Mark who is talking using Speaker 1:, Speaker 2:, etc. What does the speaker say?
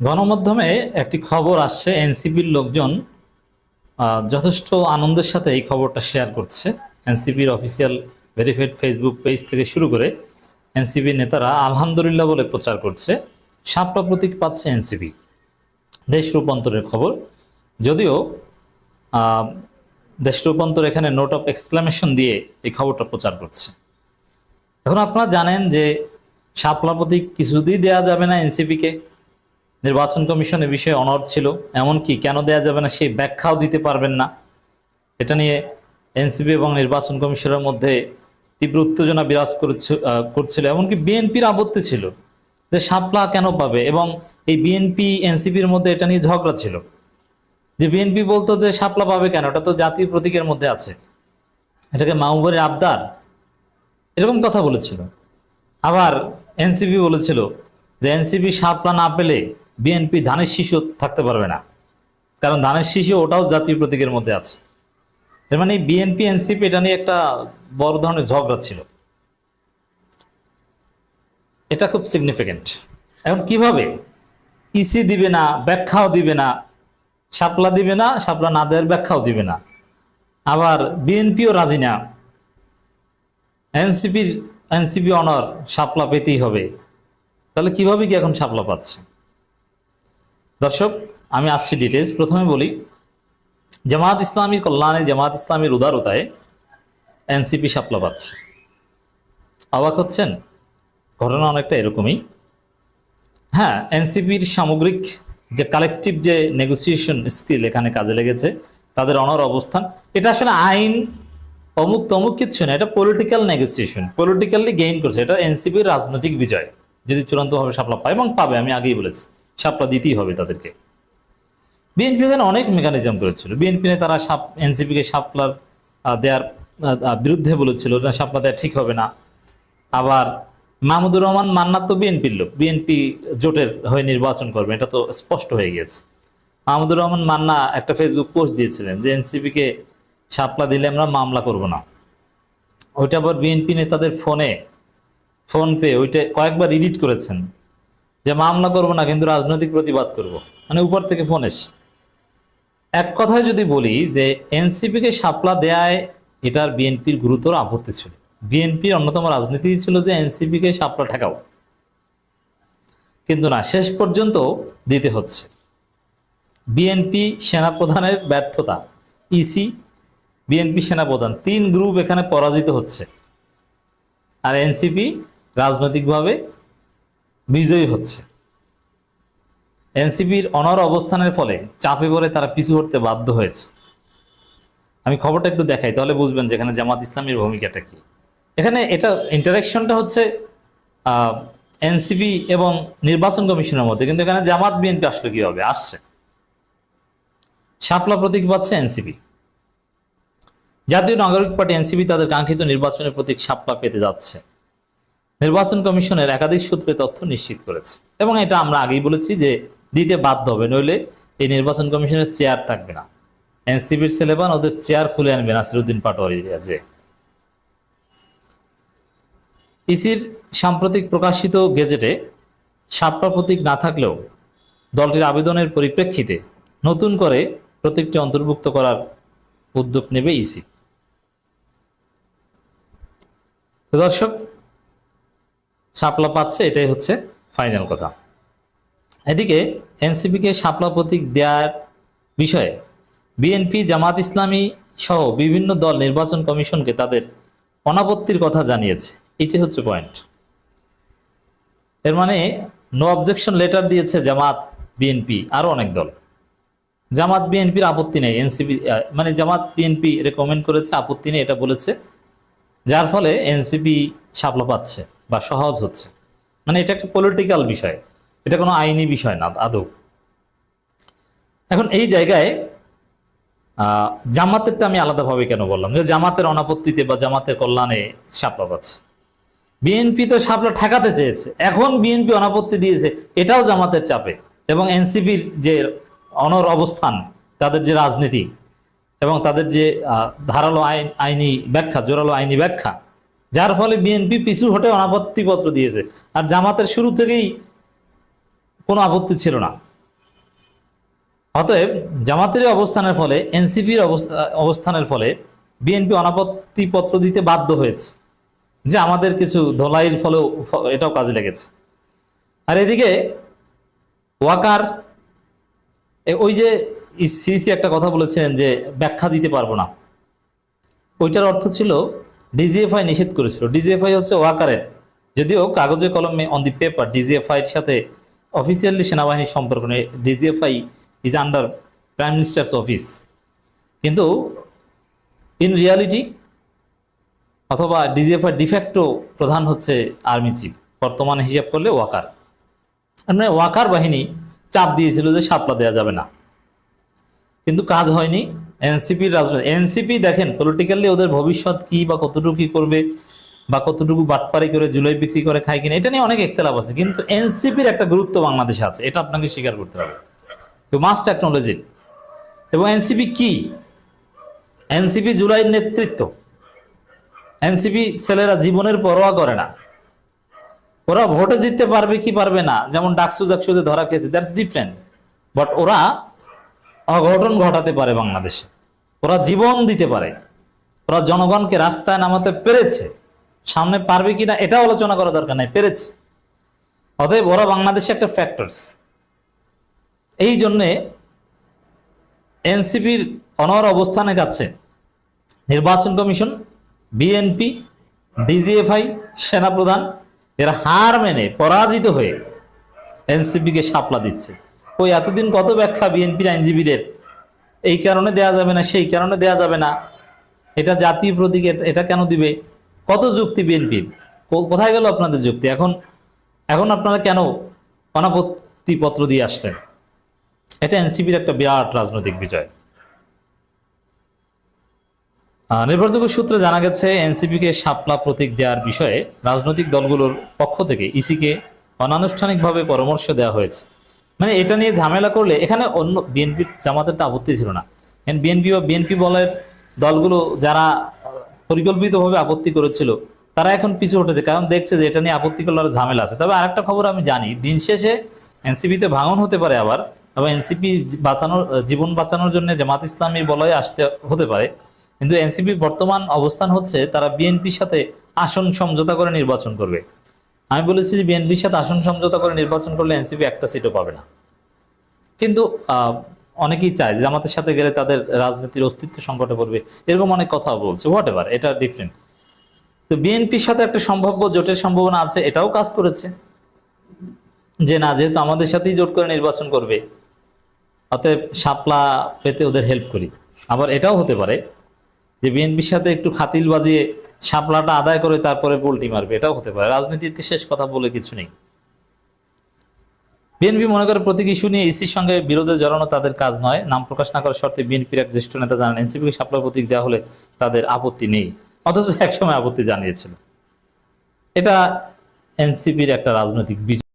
Speaker 1: গণমাধ্যমে একটি খবর আসছে, এনসিপির লোকজন যথেষ্ট আনন্দের সাথে এই খবরটা শেয়ার করছে। এনসিপির অফিসিয়াল ভেরিফাইড ফেসবুক পেজ থেকে শুরু করে এনসিপি নেতারা আলহামদুলিল্লাহ বলে প্রচার করছে। সাপলা প্রতীক পাচ্ছে এনসিপি। দেশ রূপান্তরের খবর। যদিও দেশ রূপান্তর এখানে নোট অফ এক্সক্লামেশন দিয়ে এই খবরটা প্রচার করছে। এখন আপনারা জানেন যে শাপলা প্রতীক কিছুতেই দেওয়া যাবে না এনসিপিকে। নির্বাচন কমিশন এ বিষয়ে অনড় ছিল। এমনকি কেন দেয়া যাবে না সেই ব্যাখ্যাও দিতে পারবেন না। এটা নিয়ে এনসিপি এবং নির্বাচন কমিশনের মধ্যে তীব্র উত্তেজনা বিরাজ করছিল। এমনকি বিএনপির আপত্তি ছিল যে সাপলা কেন পাবে এবং এই বিএনপি, এনসিপির মধ্যে এটা নিয়ে ঝগড়া ছিল। যে বিএনপি বলতো যে সাপলা পাবে কেন? এটা তো জাতীয় প্রতীকের মধ্যে আছে। এটাকে মাহবুবের আবদার। এরকম কথা বলেছিল। আবার এনসিপি বলেছিল যে এনসিপি সাপলা না পেলে বিএনপি ধানের শিশু থাকতে পারবে না। কারণ ধানের শিশু ওটাও জাতীয় প্রতীকের মধ্যে আছে। এর মানে বিএনপি, এনসিপি এটা নিয়ে একটা বড় ধরনের ঝগড়া ছিল। এটা খুব সিগনিফিকেন্ট এখন কীভাবে? ইসি দিবে না, ব্যাখ্যাও দিবে না, শাপলা দিবে না সাপলা না দেওয়ার ব্যাখ্যাও দিবে না। আবার বিএনপিও রাজি না। এনসিপির, এনসিপি অনার সাপলা পেতেই হবে। তাহলে কীভাবে কি এখন সাপলা পাচ্ছে? দর্শক, আমি আসছি ডিটেলস প্রথমে বলি জামাত ইসলামীর কল্যাণে জামাত ইসলামীর উদারতায় এনসিপি সাপলা পাচ্ছে অবাক হচ্ছেন? ঘটনা অনেকটা এরকমই। হ্যাঁ এনসিপির সামগ্রিক যে কালেকটিভ যে নেগোসিয়েশন স্কিল এখানে কাজে লেগেছে, তাদের অনর অবস্থান, এটা আসলে আইন অমুক তমুক কিচ্ছু না, এটা পলিটিক্যাল নেগোসিয়েশন পলিটিক্যালি গেইন করছে। এটা এনসিপির রাজনৈতিক বিজয়, যদি চূড়ান্তভাবে সাপলা পায় এবং পাবে, আমি আগেই বলেছি। সাপলা দিতেই হবে তাদেরকে। বিএনপি এখানে অনেক মেকানিজম করেছিল। বিএনপি তারা সাপ এনসিপিকে সাপলার আহ, বিরুদ্ধে বলেছিল না সাপলা দেওয়া ঠিক হবে না। আবার মাহমুদুর রহমান মান্নাত তো বিএনপির লোক। বিএনপি জোটের হয়ে নির্বাচন করবে এটা তো স্পষ্ট হয়ে গিয়েছে মাহমুদুর রহমান মান্না একটা ফেসবুক পোস্ট দিয়েছিলেন যে এনসিপিকে সাপলা দিলে আমরা মামলা করব না। ওইটা আবার বিএনপি নেতাদের ফোনে ফোন পে ওইটা কয়েকবার এডিট করেছেন। যে মামলা করব না, কিন্তু রাজনৈতিক প্রতিবাদ করব। মানে উপর থেকে ফোন এসে এক কথায় যদি বলি যে এনসিপিকে সাপলা দেয়ায় এটার বিএনপির গুরুতর আপত্তি ছিল। বিএনপির অন্যতম রাজনীতি ছিল যে এনসিপিকে সাপলা ঠেকাও। কিন্তু না, শেষ পর্যন্ত দিতে হচ্ছে। বিএনপি সেনাপ্রধানের ব্যর্থতা ইসি বিএনপি সেনাপ্রধান, তিন গ্রুপ এখানে পরাজিত হচ্ছে। আর এনসিপি রাজনৈতিকভাবে বিজয়ী হচ্ছে। এনসিপির অনর অবস্থানের ফলে চাপে পড়ে তারা পিছু হটতে বাধ্য হয়েছে। আমি খবরটা একটু দেখাই, তাহলে বুঝবেন যে এখানে জামাত ইসলামের ভূমিকাটা কি। এখানে এটা ইন্টারাকশনটা হচ্ছে এনসিপি এবং নির্বাচন কমিশনের মধ্যে, কিন্তু এখানে জামাত বিএনপি আসলে কি হবে? আসছে। শাপলা প্রতীক পাচ্ছে এনসিপি। জাতীয় নাগরিক পার্টি এনসিপি তাদের কাঙ্ক্ষিত নির্বাচনের প্রতীক শাপলা পেতে যাচ্ছে। নির্বাচন কমিশনের একাধিক সূত্রে তথ্য নিশ্চিত করেছে। এবং এটা আমরা আগেই বলেছি যে দিতে বাধ্য হবে, নইলে এই নির্বাচন কমিশনের চেয়ার থাকবে না। এনসিপির ছেলেবান ওদের চেয়ার খুলে আনবে, নাসিরুদ্দিন পাটোয়ারি যে। ইসির সাম্প্রতিক প্রকাশিত গেজেটে সাপলা প্রতীক না থাকলেও দলটির আবেদনের পরিপ্রেক্ষিতে নতুন করে প্রতীকটি অন্তর্ভুক্ত করার উদ্যোগ নেবে ইসি। দর্শক শাপলা পাচ্ছে, এটাই হচ্ছে ফাইনাল কথা। এদিকে এনসিপিকে শাপলা প্রতীক দেওয়ার বিষয়ে বিএনপি, জামাত ইসলামী সহ বিভিন্ন দল নির্বাচন কমিশনকে তাদের অনাপত্তির কথা জানিয়েছে। এটি হচ্ছে পয়েন্ট এর মানে নো অবজেকশন লেটার দিয়েছে জামাত বিএনপি, আরও অনেক দল। জামাত বিএনপির আপত্তি নেই, এনসিপি মানে জামাত বিএনপি রেকমেন্ড করেছে, আপত্তি নেই, এটা বলেছে। যার ফলে এনসিপি সাপলা পাচ্ছে। বা সহজ হচ্ছে। মানে এটা একটা পলিটিক্যাল বিষয়। এটা কোনো আইনি বিষয় না, আদৌ। এখন এই জায়গায় জামাতেরটা আমি আলাদাভাবে কেন বললাম? যে জামাতের অনাপত্তিতে বা জামাতের কল্যাণে সাপলা পাচ্ছে। বিএনপি তো সাপলা ঠেকাতে চেয়েছে। এখন বিএনপি অনাপত্তি দিয়েছে। এটাও জামাতের চাপে। এবং এনসিপির যে অনর অবস্থান, তাদের যে রাজনীতি এবং তাদের যে ধারালো আইন, আইনি ব্যাখ্যা, জোরালো আইনি ব্যাখ্যা যার ফলে বিএনপি পিছু হটে অনাপত্তি পত্র দিয়েছে। আর জামাতের শুরু থেকেই কোনো আপত্তি ছিল না। অতএব জামাতের অবস্থানের ফলে, এনসিপির অবস্থানের ফলে বিএনপি অনাপত্তি পত্র দিতে বাধ্য হয়েছে। যে আমাদের কিছু ধলাইয়ের ফলেও এটাও কাজে লেগেছে। আর এদিকে ওয়াকার ওই যে সিসি একটা কথা বলেছিলেন যে ব্যাখ্যা দিতে পারব না। ওইটার অর্থ ছিল ডিজিএফআই নিষেধ করেছিল। ডিজিএফআই হচ্ছে ওয়াকারের যদিও কাগজে কলমে অন দি পেপার ডিজিএফআই এর সাথে অফিসিয়ালি সেনাবাহিনীর সম্পর্ক নেই। DGFI is under prime minister's office কিন্তু ইন রিয়ালিটি অথবা ডিজিএফআই ডিফ্যাক্টো প্রধান হচ্ছে আর্মি চিফ বর্তমানে হিসাব করলে ওয়াকার। মানে ওয়াকার বাহিনী চাপ দিয়েছিল যে সাপলা দেওয়া যাবে না। কিন্তু কাজ হয়নি। এনসিপির রাজনীতি এনসিপি দেখেন পলিটিক্যালি ওদের ভবিষ্যৎ কি বা কতটুকু কি করবে বা কতটুকু বাটপারি করে, জুলাই বিক্রি করে, খায় কিনা, এটা নিয়ে অনেক একতলাপ আছে। কিন্তু এনসিপির একটা গুরুত্ব বাংলাদেশে আছে, এটা আপনাকে স্বীকার করতে হবে। ইউ মাস্ট অ্যাকনোলেজ ইট এবং এনসিপি কি? এনসিপি জুলাইয়ের নেতৃত্ব। এনসিপি ছেলেরা জীবনের পরোয়া করে না। ওরা ভোটে জিততে পারবে কি পারবে না, যেমন ডাকসু জাকসুতে ধরা খেয়েছে দ্যাটস ডিফারেন্ট বাট ওরা অঘটন ঘটাতে পারে বাংলাদেশে। ওরা জীবন দিতে পারে। ওরা জনগণকে রাস্তায় নামাতে পেরেছে। সামনে পারবে কিনা এটাও আলোচনা করা দরকার নাই, পেরেছে। অতএব ওরা বাংলাদেশে একটা ফ্যাক্টরস এই জন্যে এনসিপির অনর অবস্থানের কাছে নির্বাচন কমিশন, বিএনপি, ডিজিএফআই, সেনাপ্রধান। এরা হার মেনে পরাজিত হয়ে এনসিপিকে সাপলা দিচ্ছে। ওই এতদিন কত ব্যাখ্যা বিএনপির আইনজীবীদের? এই কারণে দেয়া যাবে না, সেই কারণে দেয়া যাবে না। এটা জাতীয় প্রতীক, এটা- কেন দিবে? কত যুক্তি বিএনপির? কোথায় গেল আপনাদের যুক্তি? এখন এখন আপনারা কেন অনাপত্তি পত্র দিয়ে আসছেন? এটা এনসিপির একটা বিরাট রাজনৈতিক বিজয়। নির্ভরযোগ্য সূত্রে জানা গেছে, এনসিপিকে শাপলা প্রতীক দেওয়ার বিষয়ে রাজনৈতিক দলগুলোর পক্ষ থেকে ইসিকে অনানুষ্ঠানিকভাবে পরামর্শ দেওয়া হয়েছে। মানে এটা নিয়ে ঝামেলা করলে এখানে অন্য বিএনপি জামাতের তো আপত্তি ছিল না। বিএনপি বা বিএনপি বলের দলগুলো যারা পরিকল্পিতভাবে আপত্তি করেছিল, তারা এখন পিছু উঠেছে কারণ দেখছে যে এটা নিয়ে আপত্তি করলে আরও ঝামেলা আছে। তবে আরেকটা খবর আমি জানি, দিন শেষে এনসিপিতে ভাঙন হতে পারে আবার আবার এনসিপি বাঁচানোর, জীবন বাঁচানোর জন্য জামাত ইসলামীর বলয়ে আসতে হতে পারে। কিন্তু এনসিপির বর্তমান অবস্থান হচ্ছে, তারা বিএনপির সাথে আসন সমঝোতা করে নির্বাচন করবে। আমি বলেছি যে বিএনপির সাথে আসন সমঝোতা করে নির্বাচন করলে এনসিপি একটা সিটও পাবে না। কিন্তু অনেকেই চায় যে জামাতের সাথে গেলে তাদের রাজনীতির অস্তিত্ব সংকটে পড়বে। এরকম অনেক কথা বলছে হোয়াট এভার এটা ডিফারেন্ট তো বিএনপির সাথে একটা সম্ভাব্য জোটের সম্ভাবনা আছে, এটাও কাজ করেছে। যে না, যেহেতু আমাদের সাথেই জোট করে নির্বাচন করবে, অতএব শাপলা পেতে ওদের হেল্প করি। আবার এটাও হতে পারে যে বিএনপির সাথে একটু খাতিল বাজিয়ে শাপলাটা আদায় করে তারপরে পোল্টি মারবে, এটাও হতে পারে। রাজনীতিতে শেষ কথা বলে কিছু নেই। বিএনপি মনে করে প্রতীক ইস্যু নিয়ে ইসির সঙ্গে বিরোধে জড়ানো তাদের কাজ নয়। নাম প্রকাশ না করার শর্তে বিএনপির এক জ্যেষ্ঠ নেতা জানান, এনসিপিকে সাপলার প্রতীক দেওয়া হলে তাদের আপত্তি নেই। অথচ একসময় আপত্তি জানিয়েছিল। এটা এনসিপির একটা রাজনৈতিক বিজয়